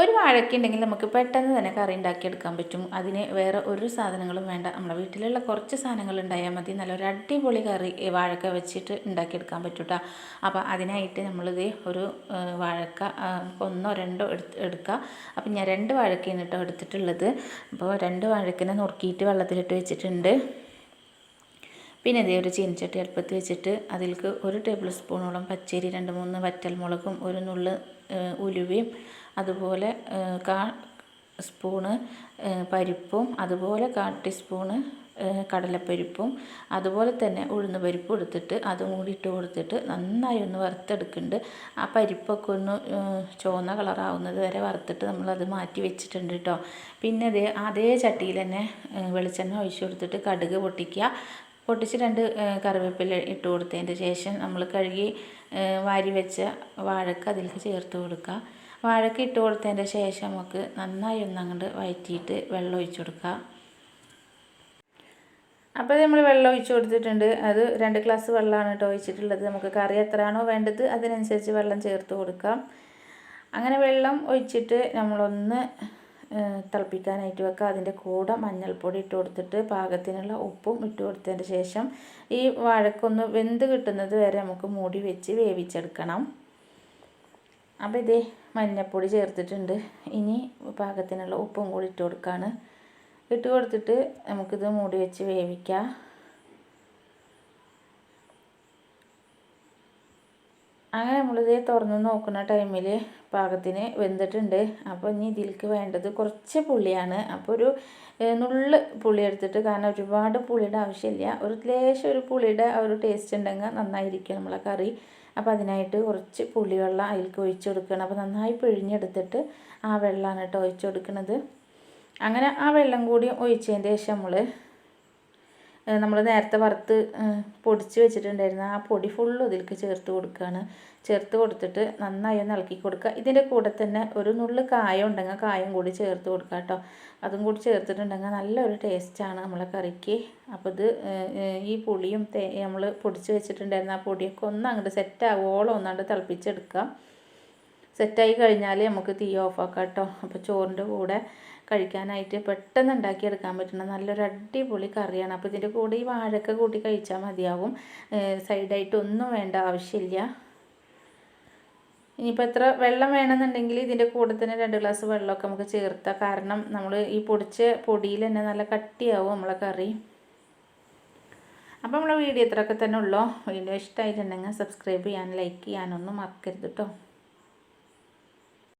ഒരു വാഴയ്ക്ക ഉണ്ടെങ്കിൽ നമുക്ക് പെട്ടെന്ന് തന്നെ കറി ഉണ്ടാക്കിയെടുക്കാൻ പറ്റും. അതിന് വേറെ ഒരു സാധനങ്ങളും വേണ്ട. നമ്മുടെ വീട്ടിലുള്ള കുറച്ച് സാധനങ്ങൾ ഉണ്ടായാൽ മതി. നല്ലൊരു അടിപൊളി കറി വാഴക്ക വെച്ചിട്ട് ഉണ്ടാക്കിയെടുക്കാൻ പറ്റും കേട്ടോ അപ്പോൾ അതിനായിട്ട് നമ്മളിത് ഒരു വാഴക്ക ഒന്നോ രണ്ടോ എടുത്ത് എടുക്കുക അപ്പം ഞാൻ രണ്ട് വാഴക്കയാണ് കേട്ടോ എടുത്തിട്ടുള്ളത്. അപ്പോൾ രണ്ട് വാഴക്കനെ നുറുക്കിയിട്ട് വെള്ളത്തിലിട്ട് വെച്ചിട്ടുണ്ട്. പിന്നെ ഇതേ ഒരു ചീനച്ചട്ടി അടുപ്പത്ത് വെച്ചിട്ട് അതിലേക്ക് ഒരു ടേബിൾ സ്പൂണോളം പച്ചരി രണ്ട് മൂന്ന് വറ്റൽമുളകും ഒരു നുള്ള് ഉലുവയും അതുപോലെ കാ സ്പൂണ് പരിപ്പും അതുപോലെ കാ ടീസ്പൂണ് കടലപ്പരിപ്പും അതുപോലെ തന്നെ ഉഴുന്ന് പരിപ്പ് എടുത്തിട്ട് അതും കൂടി ഇട്ട് കൊടുത്തിട്ട് നന്നായി ഒന്ന് വറുത്തെടുക്കുന്നുണ്ട്. ആ പരിപ്പൊക്കെ ഒന്ന് ചുവന്ന കളറാവുന്നത് വരെ വറുത്തിട്ട് നമ്മളത് മാറ്റി വെച്ചിട്ടുണ്ട് കേട്ടോ പിന്നെ അതേ അതേ ചട്ടിയിൽ തന്നെ വെളിച്ചെണ്ണ ഒഴിച്ചു കൊടുത്തിട്ട് കടുക് പൊട്ടിക്കുക. പൊട്ടിച്ച് രണ്ട് കറിവേപ്പില ഇട്ട് കൊടുത്തതിന്റെ ശേഷം നമ്മൾ കഴുകി വാരി വെച്ച വാഴക്ക അതിലേക്ക് ചേർത്ത് കൊടുക്കുക. വാഴക്ക ഇട്ട് കൊടുത്തതിന്റെ ശേഷം നമുക്ക് നന്നായി ഒന്ന് അങ്ങോട്ട് വഴറ്റിയിട്ട് വെള്ളം ഒഴിച്ചു കൊടുക്കുക. അപ്പോൾ നമ്മൾ വെള്ളം ഒഴിച്ച് കൊടുത്തിട്ടുണ്ട്. അത് രണ്ട് ഗ്ലാസ് വെള്ളമാണ് കേട്ടോ ഒഴിച്ചിട്ടുള്ളത്. നമുക്ക് കറി എത്രയാണോ വേണ്ടത് അതിനനുസരിച്ച് വെള്ളം ചേർത്ത് കൊടുക്കാം. അങ്ങനെ വെള്ളം ഒഴിച്ചിട്ട് നമ്മളൊന്ന് തിളപ്പിക്കാനായിട്ട് വെക്കുക. അതിന്റെ കൂടെ മഞ്ഞൾപ്പൊടി ഇട്ട് കൊടുത്തിട്ട് പാകത്തിനുള്ള ഉപ്പും ഇട്ട് കൊടുത്തതിന് ശേഷം ഈ വാഴക്കൊന്ന് വെന്ത് കിട്ടുന്നത് വരെ നമുക്ക് മൂടി വെച്ച് വേവിച്ചെടുക്കണം. അപ്പോൾ ഇതേ മഞ്ഞൾപ്പൊടി ചേർത്തിട്ടുണ്ട്. ഇനി പാകത്തിനുള്ള ഉപ്പും കൂടി ഇട്ട് കൊടുക്കുകയാണ് ഇട്ട് കൊടുത്തിട്ട് നമുക്കിത് മൂടി വെച്ച് വേവിക്കാം. അങ്ങനെ നമ്മളിത് തുറന്ന് നോക്കുന്ന ടൈമിൽ പാകത്തിന് വെന്തിട്ടുണ്ട്. അപ്പോൾ ഇനി ഇതിലേക്ക് വേണ്ടത് കുറച്ച് പുളിയാണ്. അപ്പോൾ ഒരു നുള്ള് പുളി എടുത്തിട്ട് കാരണം ഒരുപാട് പുളിയുടെ ആവശ്യമില്ല. ഒരു ലേശം ഒരു പുളിയുടെ ആ ഒരു ടേസ്റ്റ് ഉണ്ടെങ്കിൽ നന്നായിരിക്കും നമ്മളെ കറി. അപ്പോൾ അതിനായിട്ട് കുറച്ച് പുളിവെള്ളം അതിലേക്ക് ഒഴിച്ചു കൊടുക്കണം. അപ്പോൾ നന്നായി പിഴിഞ്ഞെടുത്തിട്ട് ആ വെള്ളമാണ് കേട്ടോ ഒഴിച്ചു കൊടുക്കുന്നത് അങ്ങനെ ആ വെള്ളം കൂടി ഒഴിച്ചതിന്റെ ശേഷം നമ്മൾ നമ്മൾ നേരത്തെ വറുത്ത് പൊടിച്ച് വെച്ചിട്ടുണ്ടായിരുന്ന. ആ പൊടി ഫുള്ളും ഇതിലേക്ക് ചേർത്ത് കൊടുക്കുകയാണ് ചേർത്ത് കൊടുത്തിട്ട് നന്നായി ഒന്ന് ഇളക്കി കൊടുക്കുക. ഇതിന്റെ കൂടെ തന്നെ ഒരു നുള്ളു കായം ഉണ്ടെങ്കിൽ കായം കൂടി ചേർത്ത് കൊടുക്കുക കേട്ടോ. അതും കൂടി ചേർത്തിട്ടുണ്ടെങ്കിൽ നല്ലൊരു ടേസ്റ്റാണ് നമ്മളെ കറിക്ക്. അപ്പോൾ ഇത് ഈ പുളിയും നമ്മൾ പൊടിച്ച് വെച്ചിട്ടുണ്ടായിരുന്ന ആ പൊടിയൊക്കെ ഒന്ന് അങ്ങോട്ട് സെറ്റ് ആവുമോളം ഒന്നാണ്ട് തിളപ്പിച്ചെടുക്കുക. സെറ്റായി കഴിഞ്ഞാൽ നമുക്ക് തീ ഓഫാക്കാം കേട്ടോ. അപ്പോൾ ചോറിന്റെ കൂടെ കഴിക്കാനായിട്ട് പെട്ടെന്ന് ഉണ്ടാക്കിയെടുക്കാൻ പറ്റുന്ന നല്ലൊരു അടിപൊളി കറിയാണ്. അപ്പോൾ ഇതിന്റെ കൂടെ ഈ വാഴക്ക കൂട്ടി കഴിച്ചാൽ മതിയാവും. സൈഡായിട്ട് ഒന്നും വേണ്ട ആവശ്യമില്ല. ഇനിയിപ്പോൾ എത്ര വെള്ളം വേണമെന്നുണ്ടെങ്കിൽ ഇതിന്റെ കൂടെ തന്നെ രണ്ട് ഗ്ലാസ് വെള്ളമൊക്കെ നമുക്ക് ചേർത്താം. കാരണം നമ്മൾ ഈ പൊടിച്ച പൊടിയിൽ തന്നെ നല്ല കട്ടിയാവും നമ്മളെ കറി. അപ്പോൾ നമ്മളെ വീഡിയോ ഇത്രയൊക്കെ തന്നെ ഉള്ളൂ. വീഡിയോ ഇഷ്ടമായിട്ടുണ്ടെങ്കിൽ സബ്സ്ക്രൈബ് ചെയ്യാൻ ലൈക്ക് ചെയ്യാനൊന്നും മറക്കരുത് കേട്ടോ.